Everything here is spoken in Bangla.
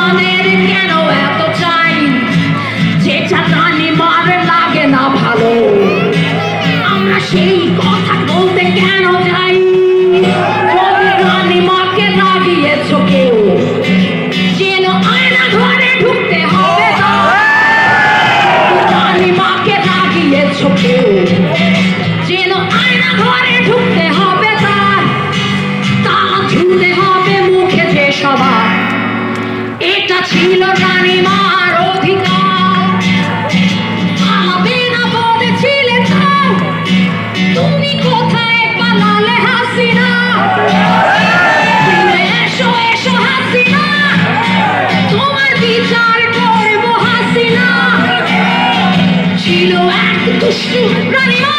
আমাদের কেন এত চাই? যেটা জানি মারে না ভালো। সেই কথা বলতে কেন যাই? মাকে না দিয়েছ কেউ? যেন আয়না ঘরে ঢুকতে হবে মাকে না দিয়েছ কেউ? যেন ছিল রানীমার অধিকার। আমাদের না তুমি কোথায় পালালে হাসিনা? এসো এসো হাসিনা। তোমার বিচার করব হাসিনা। ছিল এক দুষ্টু রানীমা